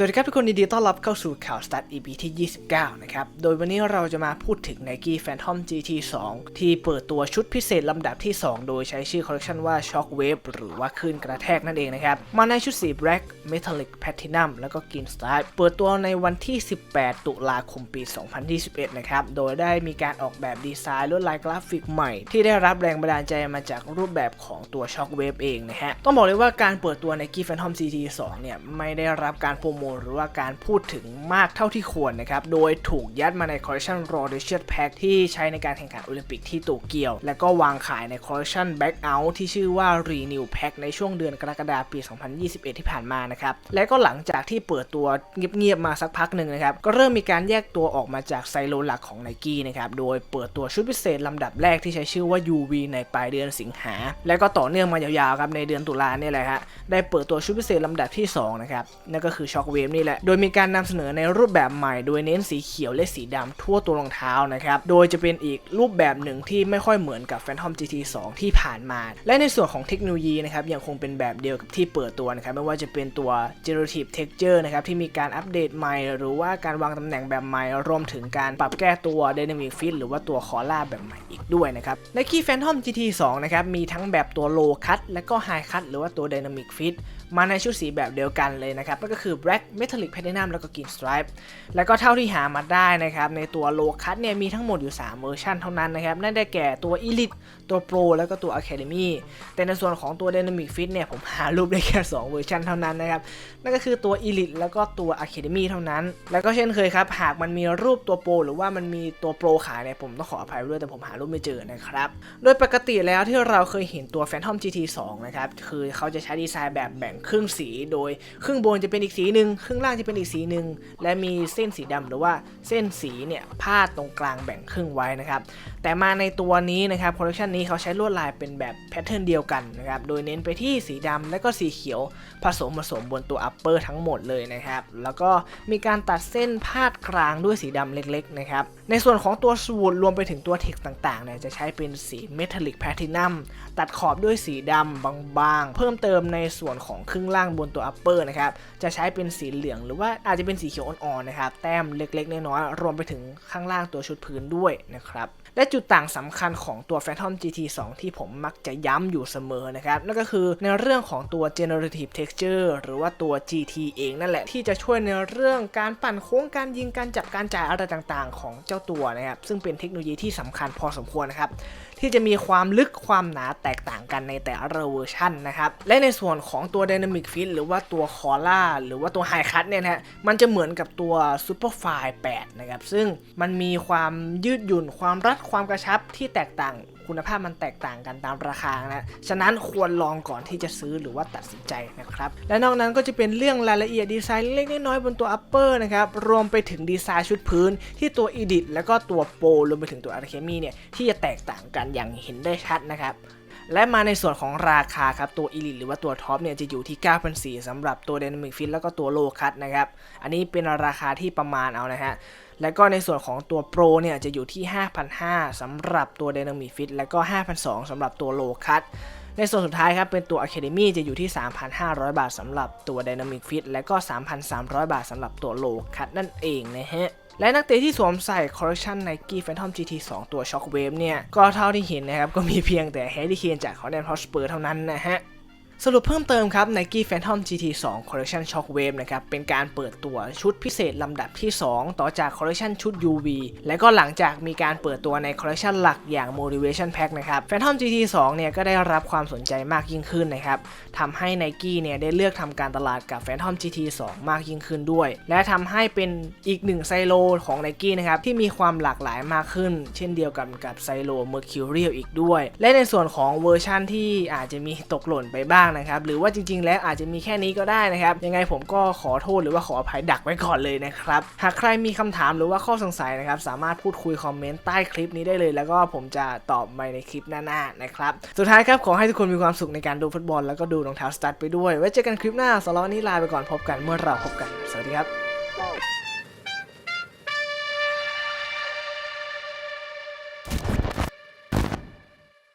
สวัสดีครับทุกคนดีๆต้อนรับเข้าสู่ข่าว Start EP ที่ 29 นะครับ โดยวันนี้เราจะมาพูดถึง Nike Phantom GT 2 ที่เปิดตัวชุดพิเศษลำดับที่ 2 โดยใช้ชื่อคอลเลคชันว่า Shockwave หรือว่าคลื่นกระแทกนั่นเองนะครับ มาในชุดสี Black Metallic Platinum แล้วก็ Green Stripe เปิดตัวในวันที่ 18 ตุลาคมปี 2021 นะครับ โดยได้มีการออกแบบดีไซน์ลวดลายกราฟิกใหม่ ที่ได้รับแรงบันดาลใจมาจากรูปแบบของตัว Shockwave เองนะฮะต้องบอกเลยว่าการเปิดตัว Nike Phantom GT 2 เนี่ยไม่ได้รับการโปรโมทหรือว่าการพูดถึงมากเท่าที่ควรนะครับ โดยถูกยัดมาในคอลเลคชัน Raw d e s h i r t Pack ที่ใช้ในการแข่งขันโอลิมปิกที่โตเกียว และก็วางขายในคอลเลคชัน Back Out ที่ชื่อว่า Renew Pack ในช่วงเดือนกรกฎาคมปี 2021 ที่ผ่านมานะครับ และก็หลังจากที่เปิดตัวเงียบๆมาสักพักหนึ่งนะครับ ก็เริ่มมีการแยกตัวออกมาจากไซโลหลักของ Nike นะครับ โดยเปิดตัวชุดพิเศษลำดับแรกที่ใช้ชื่อว่า UV ในปลายเดือนสิงหา และก็ต่อเนื่องมายาวๆครับในเดือนตุลาเนี่ยแหละฮะ ได้เปิดตัวชุดพิเศษลำดับที่สองนะครับ นั่นก็คือ Shockwave นี่แหละ โดยมีการนำเสนอในรูปแบบใหม่ โดยเน้นสีเขียวและสีดำทั่วตัวรองเท้านะครับ โดยจะเป็นอีกรูปแบบหนึ่งที่ไม่ค่อยเหมือนกับ Phantom GT 2 ที่ผ่านมา และในส่วนของเทคโนโลยีนะครับยังคงเป็นแบบเดียวกับที่เปิดตัวนะครับไม่ว่าจะเป็นตัว generative texture นะครับที่มีการอัปเดตใหม่ หรือว่าการวางตำแหน่งแบบใหม่รวมถึงการปรับแก้ตัว dynamic fit หรือว่าตัวคอล่าแบบใหม่อีกด้วยนะครับ Nike Phantom GT 2 นะครับมีทั้งแบบตัว low cut และก็ high cut หรือว่าตัว dynamic fit มาในชุดสีแบบเดียวกันเลยนะครับก็คือ black metallic platinum แล้วก็ green stripe แล้วก็เท่าที่หามาได้นะครับในตัว low cut เนี่ยมีทั้งหมดอยู่ 3 เวอร์ชันเท่านั้นนะครับนั่นได้แก่ตัว elite ตัว pro แล้วก็ตัว academy แต่ในส่วนของตัว dynamic fit เนี่ยผมหารูปได้แค่ 2 เวอร์ชันเท่านั้นนะครับนั่นก็คือตัว elite แล้วก็ตัว academy เท่านั้น แล้วก็เช่นเคยครับหากมันมีรูปตัว pro หรือว่ามันมีตัว pro ขายเนี่ยผมต้องขออภัยด้วยแต่ผมหารูปไม่เจอนะครับโดยปกติแล้วที่เราเคยเห็นตัว Phantom GT 2 นะครับคือเขาจะใช้ดีไซน์แบบแบ่งครึ่งสี โดยครึ่งบนจะเป็นอีกสีหนึ่งครึ่งล่างจะเป็นอีกสีหนึ่งและมีเส้นสีดำหรือว่าเส้นสีเนี่ยพาดตรงกลางแบ่งครึ่งไว้นะครับแต่มาในตัวนี้นะครับคอลเลคชันนี้เขาใช้ลวดลายเป็นแบบแพทเทิร์นเดียวกันนะครับโดยเน้นไปที่สีดำและก็สีเขียวผสมผสมบนตัวอัปเปอร์ทั้งหมดเลยนะครับแล้วก็มีการตัดเส้นพาดกลางด้วยสีดำเล็กๆนะครับในส่วนของตัวสูตรรวมไปถึงตัวเท็กซ์ต่างๆเนี่ยจะใช้เป็นสีเมทัลลิกแพทินัมตัดขอบด้วยสีดำบางๆ เพิ่มเติมในส่วนของครึ่งล่างบนตัวอัปเปอร์นะครับจะใช้เป็นสีเหลือง หรือว่าอาจจะเป็นสีเขียวอ่อนๆนะครับ แต้มเล็กๆน้อยๆรวมไปถึงข้างล่างตัวชุดพื้นด้วยนะครับ และจุดต่างสำคัญของตัว Phantom GT 2 ที่ผมมักจะย้ำอยู่เสมอนะครับ นั่นก็คือในเรื่องของตัว generative texture หรือว่าตัว GT เองนั่นแหละที่จะช่วยในเรื่องการปั่นโค้งการยิงการจับการจ่ายอะไรต่างๆ ของเจ้าตัวนะครับ ซึ่งเป็นเทคโนโลยีที่สำคัญพอสมควรนะครับที่จะมีความลึกความหนาแตกต่างกันในแต่ละเวอร์ชันนะครับและในส่วนของตัว Dynamic Fit หรือว่าตัว c o l a หรือว่าตัว High Cut เนี่ยนะฮะมันจะเหมือนกับตัว Superfly 8นะครับซึ่งมันมีความยืดหยุ่นความรัดความกระชับที่แตกต่าง คุณภาพมันแตกต่างกันตามราคานะ ฉะนั้นควรลองก่อนที่จะซื้อหรือว่าตัดสินใจนะครับ และนอกนั้นก็จะเป็นเรื่องรายละเอียดดีไซน์เล็กน้อยบนตัว upper นะครับ รวมไปถึงดีไซน์ชุดพื้นที่ตัว edit แล้วก็ตัว pro รวมไปถึงตัว academy เนี่ยที่จะแตกต่างกันอย่างเห็นได้ชัดนะครับและมาในส่วนของราคาครับตัว Elite หรือว่าตัวท็อปเนี่ยจะอยู่ที่ 9,400สำหรับตัว Dynamic Fit แล้วก็ตัว Low Cut นะครับ อันนี้เป็นราคาที่ประมาณเอานะฮะ แล้วก็ในส่วนของตัว Pro เนี่ยจะอยู่ที่ 5,500สำหรับตัว Dynamic Fit แล้วก็ 5,200สำหรับตัว Low Cut ในส่วนสุดท้ายครับเป็นตัว Academy จะอยู่ที่ 3,500 บาทสำหรับตัว Dynamic Fit และก็ 3,300 บาทสำหรับตัว Low Cut นั่นเองนะฮะและนักเตะที่สวมใส่คอลเลคชัน Nike Phantom GT 2 ตัว Shockwave เนี่ย ก็เท่าที่เห็นนะครับ ก็มีเพียงแต่ Harry Kane จาก Hotspur Hotspur เท่านั้นนะฮะ สรุปเพิ่มเติมครับ Nike Phantom GT 2 Collection Shockwave นะครับ เป็นการเปิดตัวชุดพิเศษลำดับที่ 2 ต่อจาก Collection ชุด UV และก็หลังจากมีการเปิดตัวใน Collection หลักอย่าง Motivation Pack นะครับ Phantom GT 2 เนี่ยก็ได้รับความสนใจมากยิ่งขึ้นนะครับทำให้ Nike เนี่ยได้เลือกทำการตลาดกับ Phantom GT 2 มากยิ่งขึ้นด้วย และทำให้เป็นอีกหนึ่งไซโลของ Nike นะครับที่มีความหลากหลายมากขึ้น เช่นเดียวกันกับไซโล Mercurial อีกด้วย และในส่วนของเวอร์ชั่นที่อาจจะมีตกหล่นไปบ้างนะครับหรือว่าจริง ๆ แล้วอาจจะมีแค่นี้ก็ได้นะครับ ยังไงผมก็ขอโทษหรือว่าขออภัยดักไว้ก่อนเลยนะครับหากใครมีคำถามหรือว่าข้อสงสัยนะครับสามารถพูดคุยคอมเมนต์ใต้คลิปนี้ได้เลย แล้วก็ผมจะตอบไปในคลิปหน้าๆนะครับสุดท้ายครับขอให้ทุกคนมีความสุขในการดูฟุตบอลแล้วก็ดูรองเท้าสตั๊ดไปด้วยไว้เจอกันคลิปหน้าสำหรับวันนี้ลาไปก่อนพบกันเมื่อเราพบกัน สวัสดีครับ